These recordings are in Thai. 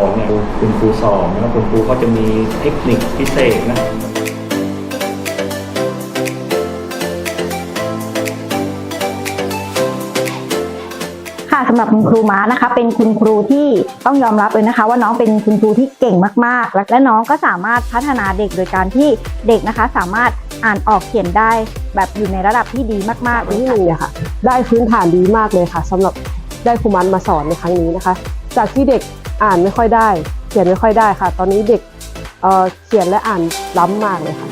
อนเนี่ยดูคุณครูสอนนะคุณครูเขาจะมีเทคนิคพิเศษนะค่ะสำหรับคุณครูม้านะคะ เป็นคุณครูที่ต้องยอมรับเลยนะคะ ว่าน้องเป็นคุณครูที่เก่งมากๆ และและน้องก็สามารถพัฒนาเด็กโดยการที่เด็กนะคะ สามารถอ่านออกเขียนได้แบบอยู่ในระดับที่ดีมากๆเลยที่ค่ะมีอะค่ะ ได้พื้นฐานดีมากเลยค่ะสำหรับได้ครูมันมาสอนในครั้งนี้นะคะ จากที่เด็กอ่านไม่ค่อยได้ เขียนไม่ค่อยได้ค่ะ ตอนนี้เด็กเอ่อเขียนและอ่านล้ำมากเลยค่ะ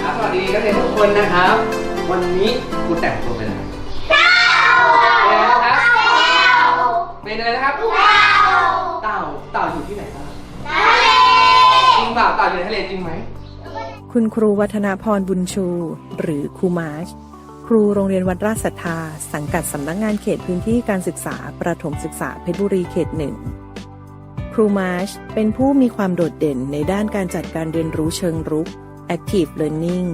ครับสวัสดีนักเรียนทุกคนนะครับ วันนี้คุณแต่งตัวเป็นอะไรเต่าแล้วครับเป็นอะไรนะครับ เต่า เต่าอยู่ที่ไหนบ้างจริงเปล่าเต่าอยู่ในทะเลจริงไหม คุณครูวัฒนาพรบุญชู หรือครูมาร์ชค รูโรงเรียนวัดราชศรัทธา สังกัดสำนักงงานเขตพื้นที่การศึกษา ประถมศึกษาเพชรบุรีเขตหนึ่งครูมาร์ชเป็นผู้มีความโดดเด่นในด้านการจัดการเรียนรู้เชิงรุก active learning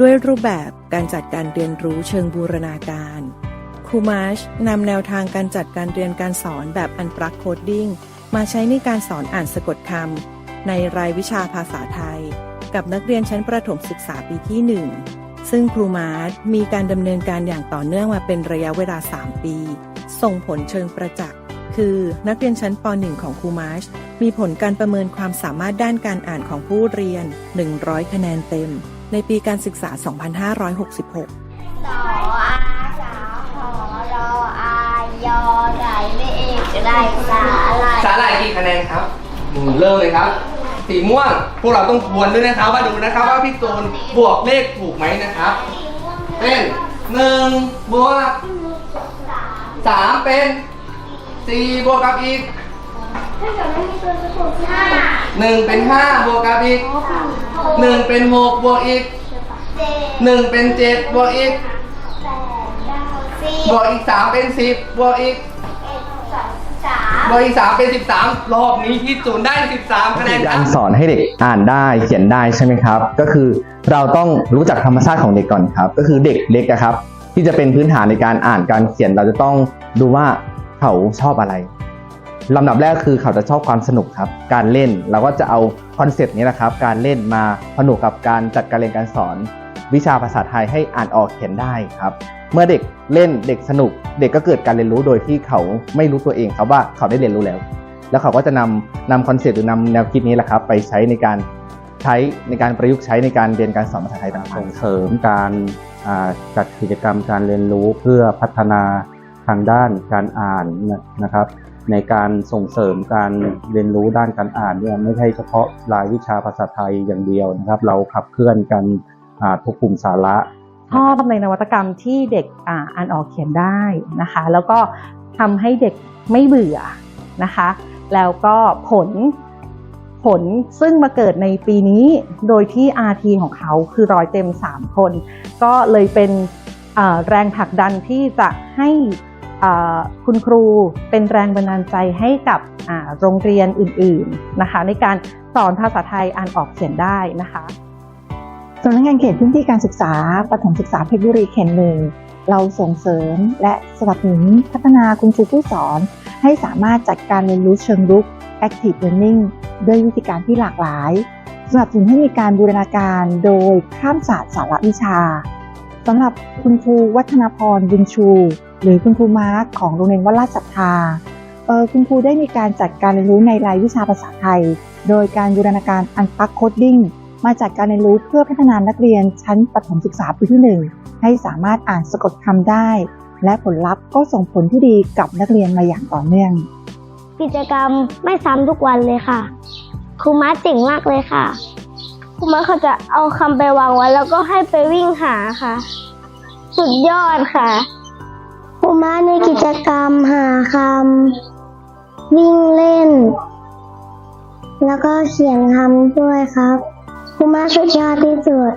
ด้วยรูปแบบการจัดการเรียนรู้เชิงบูรณาการครูมาร์ชนำแนวทางการจัดการเรียนการสอนแบบอันปรักโคดดิ้งมาใช้ในการสอนอ่านสะกดคำในรายวิชาภาษาไทย กับนักเรียนชั้นประถมศึกษาปีที่ 1 ซึ่งครูมาร์ทมีการดำเนินการอย่างต่อเนื่องมาเป็นระยะเวลา 3 ปี ส่งผลเชิงประจักษ์คือนักเรียนชั้นป .1 ของครูมาร์ชมีผลการประเมินความสามารถด้านการอ่านของผู้เรียน 100 คะแนนเต็ม ในปีการศึกษา 2566สออาสาหอรออายอไหลไม่เอกได้สาไหลสาหร่ายกี่คะแนนครับอืมเริ่มเลยครับ สีม่วง พวกเราต้องทวนด้วยนะครับว่าดูนะครับว่าพี่ตูนบวกเลขถูกไหมนะครับเป็นหนึ่งบวกสามเป็นสี่บวกกับอีกหนึ่งเป็นห้าบวกกับอีกหนึ่งเป็นหกบวกอีกหนึ่งเป็นเจ็ดบวกอีกบวกอีกสามเป็นสิบบวกอีก สามบอีสามเป็นสิบสามรอบนี้พี่ตูนย์ได้สิบสามคะแนนคการับรสอนให้เด็กอ่านได้เขียนได้ใช่ไหมครับ ก็คือเราต้องรู้จักธรรมชาติของเด็กก่อนครับ ก็คือเด็กเล็กอะครับ ที่จะเป็นพื้นฐานในการอ่านการเขียนเราจะต้องดูว่าเขาชอบอะไรลำดับแรกคือเขาจะชอบความสนุกครับ การเล่นเราก็จะเอาคอนเซปต์นี้แหละครับ การเล่นมาผนวกกับการจัดการเรียนการสอน วิชาภาษาไทยให้อ่านออกเขียนได้ครับ เมื่อเด็กเล่นเด็กสนุก เด็กก็เกิดการเรียนรู้โดยที่เขาไม่รู้ตัวเองครับว่าเขาได้เรียนรู้แล้ว แล้วเขาก็จะนำนำคอนเซ็ปต์หรือนำแนวคิดนี้แหละครับ ไปใช้ในการใช้ในการประยุกต์ใช้ในการเรียนการสอนภาษาไทยต่างส่งเสริมการจัดกิจกรรมการเรียนรู้เพื่อพัฒนาทางด้านการอ่านนะครับ ในการส่งเสริมการเรียนรู้ด้านการอ่านเนี่ยไม่ใช่เฉพาะรายวิชาภาษาไทยอย่างเดียวนะครับ เราขับเคลื่อนกัน่าทุกกลุ่มสาระชอบในนวัตกรรมที่เด็กอ่านออกเขียนได้นะคะ แล้วก็ทำให้เด็กไม่เบื่อนะคะ แล้วก็ผลผลซึ่งมาเกิดในปีนี้โดยที่ RT ของเขาคือร้อยเต็ม 3 คน ก็เลยเป็นแรงผลักดันที่จะให้คุณครูเป็นแรงบันดาลใจให้กับโรงเรียนอื่นๆนะคะ ในการสอนภาษาไทยอ่านออกเขียนได้นะคะำนักงานเขตพื้นที่การศึกษาประถมศึกษาเพชรบุรีเขตหนึ่งเราส่งเสริมและสนับสนุนพัฒนาคุณครูผู้สอน ให้สามารถจัดการเรียนรู้เชิงรุก active learning ด้วยวิธีการที่หลากหลายสนับสนุนให้มีการบูรณาการโดยข้ามศาสตร์สาระวิชาสำหรับคุณครูวัฒนพรบุญชู หรือคุณครูมาร์คของโรงเรียนวัดราชศรัทธาเออคุณครูได้มีการจัดการเรียนรู้ในรายวิชาภาษาไทย โดยการบูรณาการอันปักโคดดิ้ง มาจากการเรียนรู้เพื่อพัฒนานักเรียนชั้นประถมศึกษาปีที่ 1 ให้สามารถอ่านสะกดคำได้ และผลลัพธ์ก็ส่งผลที่ดีกับนักเรียนมาอย่างต่อเนื่อง กิจกรรมไม่ซ้ำทุกวันเลยค่ะครูม้าเจ๋งมากเลยค่ะครูม้าเขาจะเอาคำไปวางไว้ แล้วก็ให้ไปวิ่งหาค่ะ สุดยอดค่ะครูม้าในกิจกรรมหาคำวิ่งเล่น แล้วก็เขียนคำด้วยครับ ครูม้าสุดยอดที่สุด